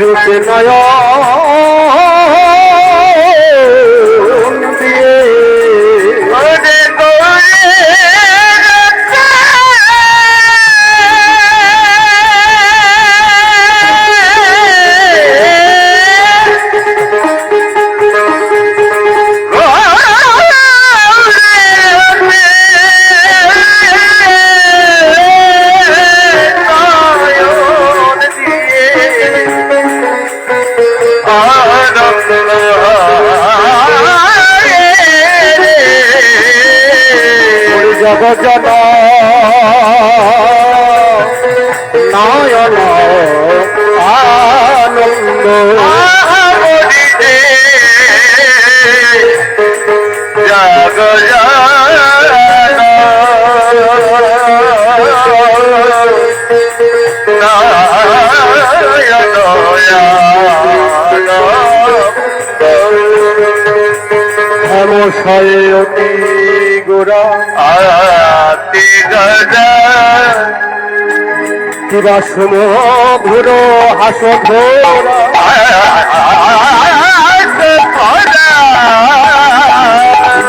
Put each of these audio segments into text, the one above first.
রূপে নয়ন গোরা আতি গজা কিবা সুম ঘুর হাস ঘোরা।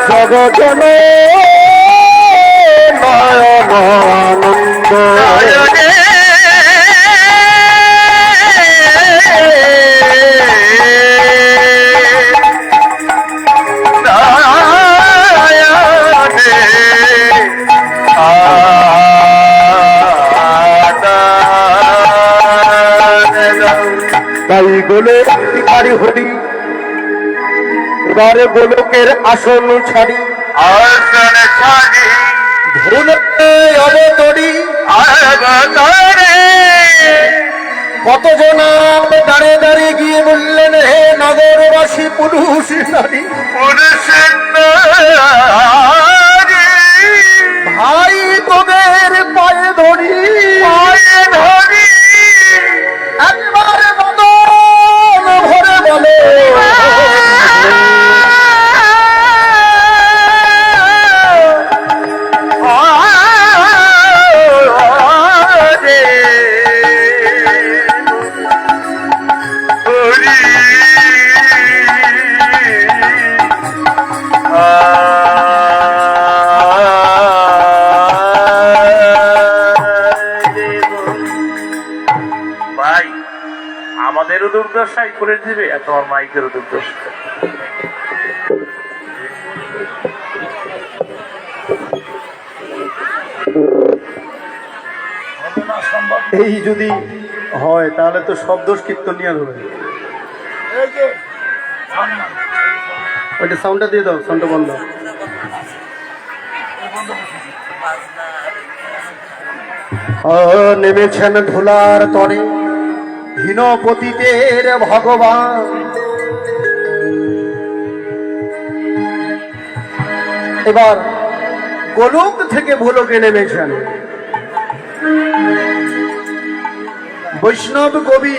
জগজন নয়ন আনন্দ এবারে গোলকের আসন ছাড়ি। আসন ছাড়ি। ধুলে অবতরি আগতরে কতজন দাঁড়ে দাঁড়িয়ে গিয়ে বললেন হে নগরবাসী পুরুষ নারী। পুরুষ আমাদেরও দুর্দশাই করে দিবে। আর তোমার মাইকেরও দুর্দশা। এই যদি হয় তাহলে তো সব দোষ কীর্তনিয়ার হবে ওইটা সাউন্ডটা দিয়ে দাও সাউন্ডটা বন্ধ। নেমেছেন ধুলার তরে। হীন পতিতের ভগবান। এবার গোলক থেকে ভোলকে নেমেছেন। বৈষ্ণব কবি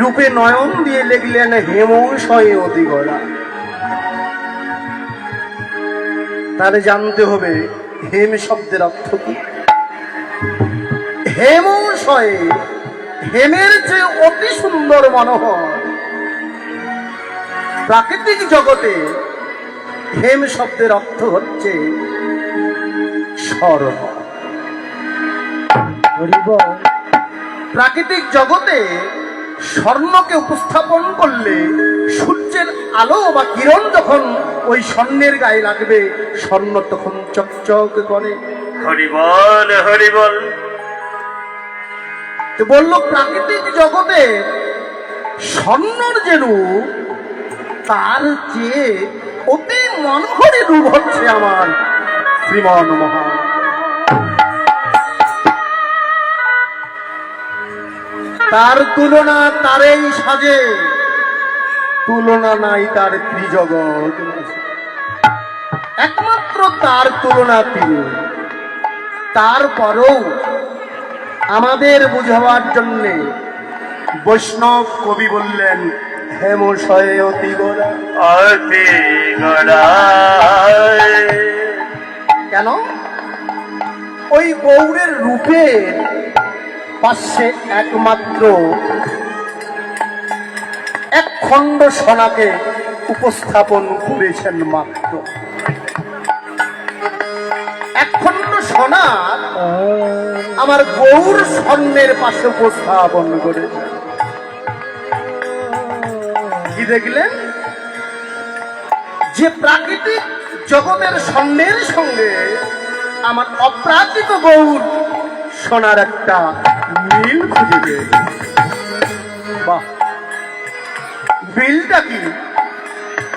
রূপে নয়ন দিয়ে লিখলেন হেমশয়ে অতিগড়া তাহলে জানতে হবে, হেম শব্দের অর্থ কি? হেমশয়ে হেমের যে অতি সুন্দর মনোহর। প্রাকৃতিক জগতে হেম শব্দের অর্থ হচ্ছে হরিবল প্রাকৃতিক জগতে স্বর্ণকে উপস্থাপন করলে সূর্যের আলো বা কিরণ যখন ওই স্বর্ণের গায়ে লাগবে, স্বর্ণ তখন চকচক করে। হরিবল হরিবল। বলল, প্রাকৃতিক জগতে স্বর্ণর যে রূপ তার চেয়ে অতি মনোহরী রূপ হচ্ছে আমার শ্রীমন মহা তার তুলনা তারেই সাজে, তুলনা নাই তার ত্রিজগৎ। একমাত্র তার তুলনা তিনি, তারপরও আমাদের বুঝাবার জন্যে বৈষ্ণব কবি বললেন হেমশয়ে অতি অতি কেন? ওই গৌরের রূপে পাশে একমাত্র এক খণ্ড সোনাকে উপস্থাপন করেছেন মাত্র। এক খণ্ড সোনা আমার গৌর স্বর্ণের পাশে উপস্থাপন করেছেন কি দেখলেন? যে প্রাকৃতিক জগতের স্বর্ণের সঙ্গে আমার অপ্রাকৃত গৌর সোনার একটা মিল খুঁজে বাহ! মিলটা কি?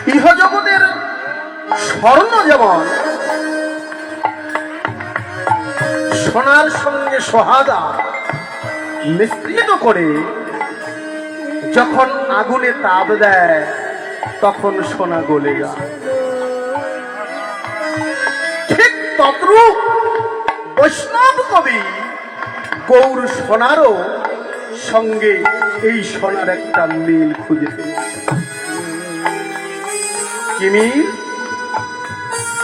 ইহজগতের স্বর্ণ যেমন সোনার সঙ্গে সোহাগা মিশ্রিত করে যখন আগুনে তাপ দেয়, তখন সোনা গলে যায়। ঠিক তদ্রূপ বৈষ্ণব কবি গৌর সোনারও সঙ্গে এই সোনার একটা মিল খুঁজে পেয়েছে কি মিল?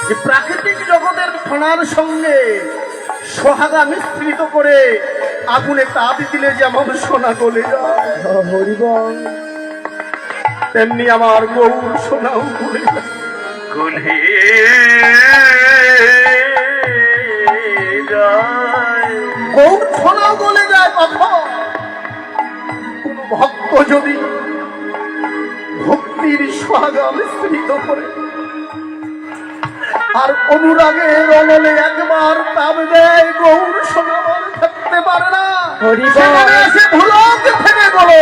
যে প্রাকৃতিক জগতের সোনার সঙ্গে সোহাগা মিশ্রিত করে আগুনে তাপ দিলে যেমন সোনা গলে তেমনি আমার গৌর সোনাও গলে যায়। গলে গৌর সোনাও গলে যায় কখন ভক্ত যদি ভক্তির সোহাগা মিশ্রিত করে আর অনুরাগে অনলে একবার তাপ দেয় গৌর সোনাবার থাকতে পারে না। সেখানে এসে ভুলক থেকে বলো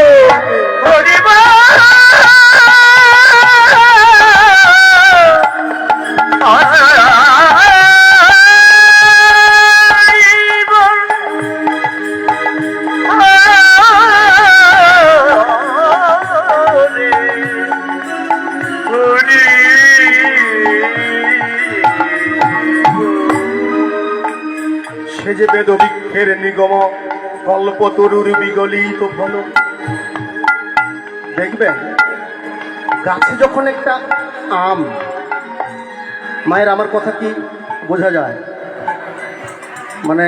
সে যে বেদবৃক্ষের নিগম কল্পতরুর বিগলিত ফল। দেখবেন গাছে যখন একটা আম, মায়ের আমার কথা কি বোঝা যায়? মানে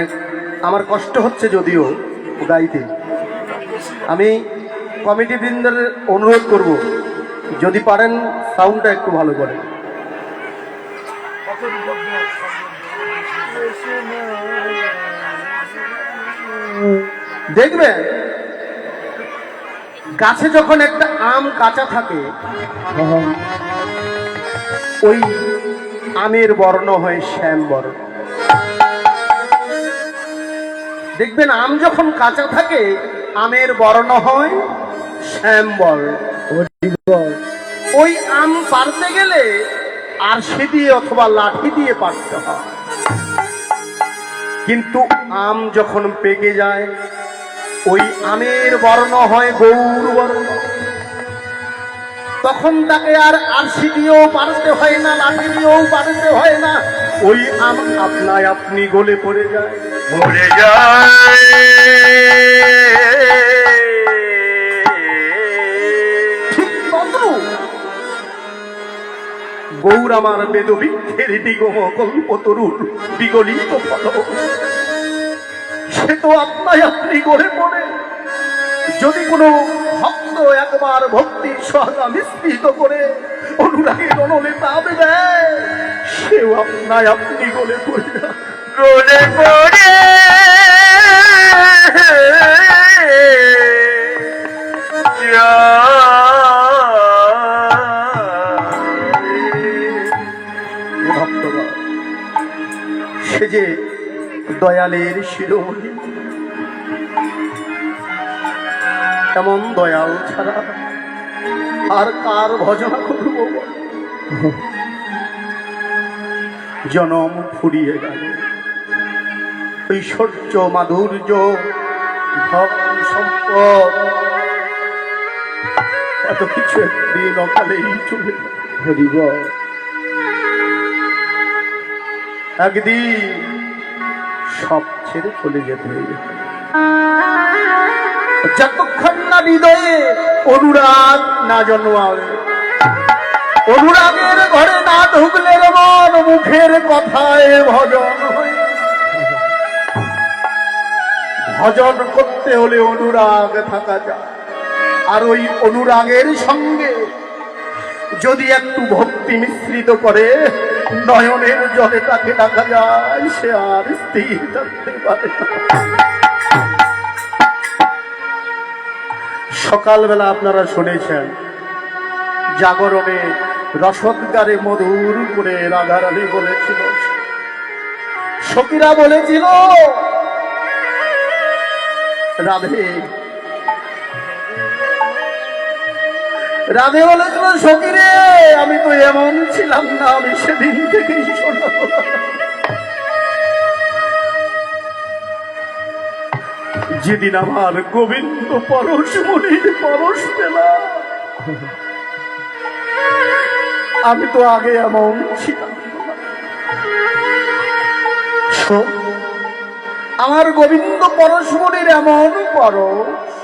আমার কষ্ট হচ্ছে যদিও গাইতে। আমি কমিটি বৃন্দের অনুরোধ করব, যদি পারেন সাউন্ডটা একটু ভালো করে। দেখবেন গাছে যখন একটা আম কাঁচা থাকে, ওই আমের বর্ণ হয় শ্যাম বর্ণ। দেখবেন, আম যখন কাঁচা থাকে, আমের বর্ণ হয় শ্যাম বর্ণ। ওই আম পারতে গেলে আরশি দিয়ে অথবা লাঠি দিয়ে পারতে হয়। কিন্তু আম যখন পেকে যায়, ওই আমের বর্ণ হয় গৌর বর্ণ। তখন তাকে আর আরসি দিয়েও পারতে হয় না, লাঠি দিয়েও পারতে হয় না। ওই আম আপনায় আপনি গলে পড়ে যায়। মরে যায়। গৌর আমার বেদবৃক্ষের নিগম কল্পতরুর বিগলিত ফল। সে তো আপনাই আপনি গড়ে পড়ে। যদি কোনো ভক্ত একবার ভক্তির সহগা মিশ্রিত করে, অনুরাগের অনলে তাবে দেয় সেও আপনাই আপনি গলে পড়ে। গলে পড়ে। ভক্তগণ। সে যে দয়ালের শিরোমণি এমন দয়াল ছাড়া আর কার ভজনা করব? জনম ফুরিয়ে গেল। ঐশ্বর্য মাধুর্য, ধন সম্পদ, এত কিছু একদিন অকালেই চলে গেল। একদিন সব ছেড়ে চলে যেতে যতক্ষণ না হৃদয়ে অনুরাগ না জন্মাবে, অনুরাগের ঘরে না ঢুকলে মন মুখের কথায় ভজন ভজন করতে হলে অনুরাগ থাকা যায়। আর ওই অনুরাগের সঙ্গে যদি একটু ভক্তি মিশ্রিত করে নয়নের জলে তাকে ডাকা যায়, সে আর স্থির থাকতে পারে সকালবেলা আপনারা শুনেছেন, জাগরণে রসদগারে মধুর করে রাধারানী বলেছিল, সখীরা বলেছিল, রাধে রাধে বলেছিল সখীরে আমি তো এমন ছিলাম না, আমি সেদিন থেকেই শোনা যেদিন আমার গোবিন্দ পরশ মনির পরশ পেলাম, আমি তো আগে এমন ছিলাম। আমার গোবিন্দ পরশমণির এমন পরশ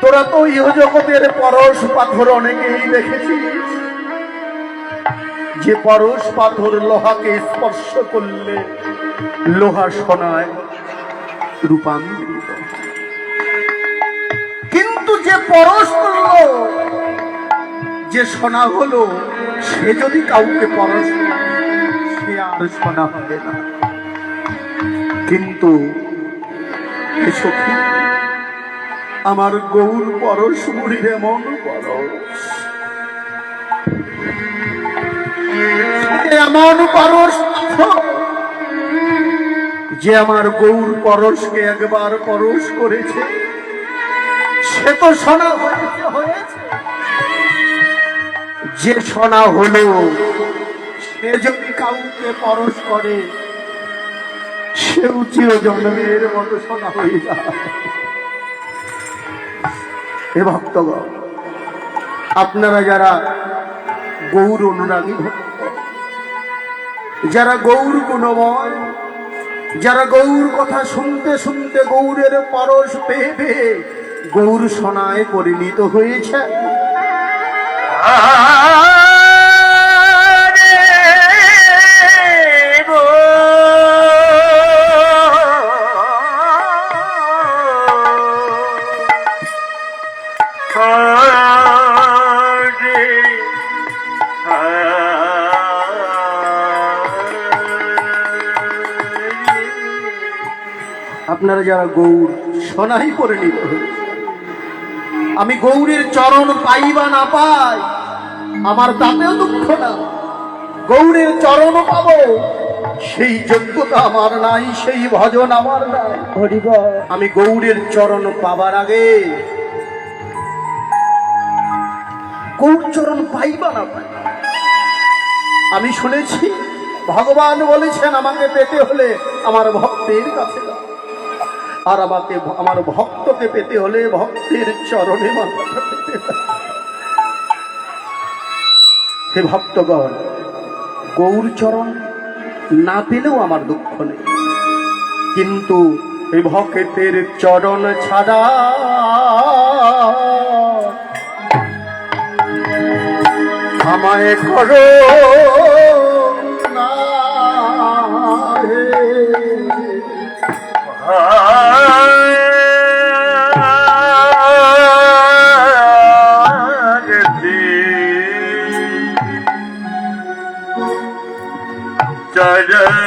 তোরা তো ইহ জগতের পরশ পাথর অনেকেই দেখেছিস। যে পরশ পাথর লোহাকে স্পর্শ করলে লোহা সোনায় রূপান্তরিত কিন্তু যে পরশ করল যে সোনা হলো, সে যদি কাউকে পরশ সে আর সোনা হবে না। কিন্তু সখী আমার গৌর পরশ মুড়ির এমন পরশ। এমন পরশ যে আমার গৌর পরশকে একবার পরশ করেছে। সে তো সোনা যে সোনা হলো সে যদি কাউকে পরশ করে, সেও চির জন্মের মতো সোনা হয়ে যায়। হে ভক্তগণ, আপনারা যারা গৌর অনুরাগী ভক্ত, যারা গৌর গুণময়, যারা গৌর কথা শুনতে শুনতে গৌরের পরশ পেয়ে পেয়ে গৌর সোনায় পরিণত হয়েছে আপনারা যারা গৌর, সোনাই পরিণত হয়েছে আমি গৌরের চরণ পাই বা না পাই, আমার তাতেও দুঃখ না। গৌরের চরণও পাবো, সেই যোগ্যতা আমার নাই, সেই ভজন আমার নাই। আমি গৌরের চরণ পাবার আগে গৌর চরণ পাইবা না পাই। আমি শুনেছি, ভগবান বলেছেন আমাকে পেতে হলে আমার ভক্তের কাছে। আর আমাকে আমার ভক্তকে পেতে হলে ভক্তের চরণে হে ভক্তগণ, গৌর চরণ না পেলেও আমার দুঃখ নেই। কিন্তু এই ভক্তের চরণ ছাড়া আমায় করো। চরণ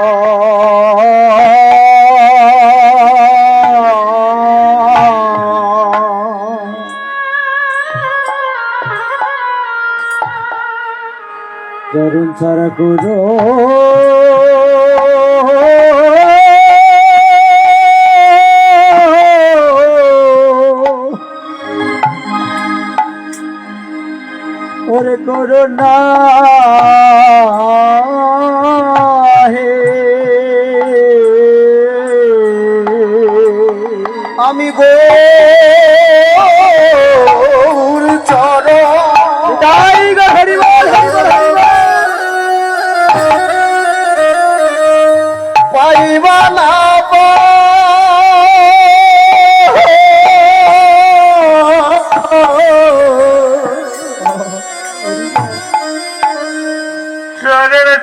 গুরু ওরে আমি গৌর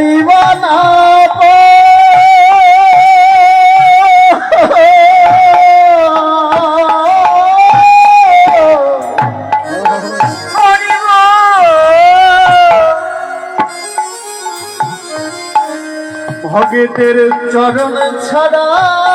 পাইবা না ভগতের চরণ ছাড়া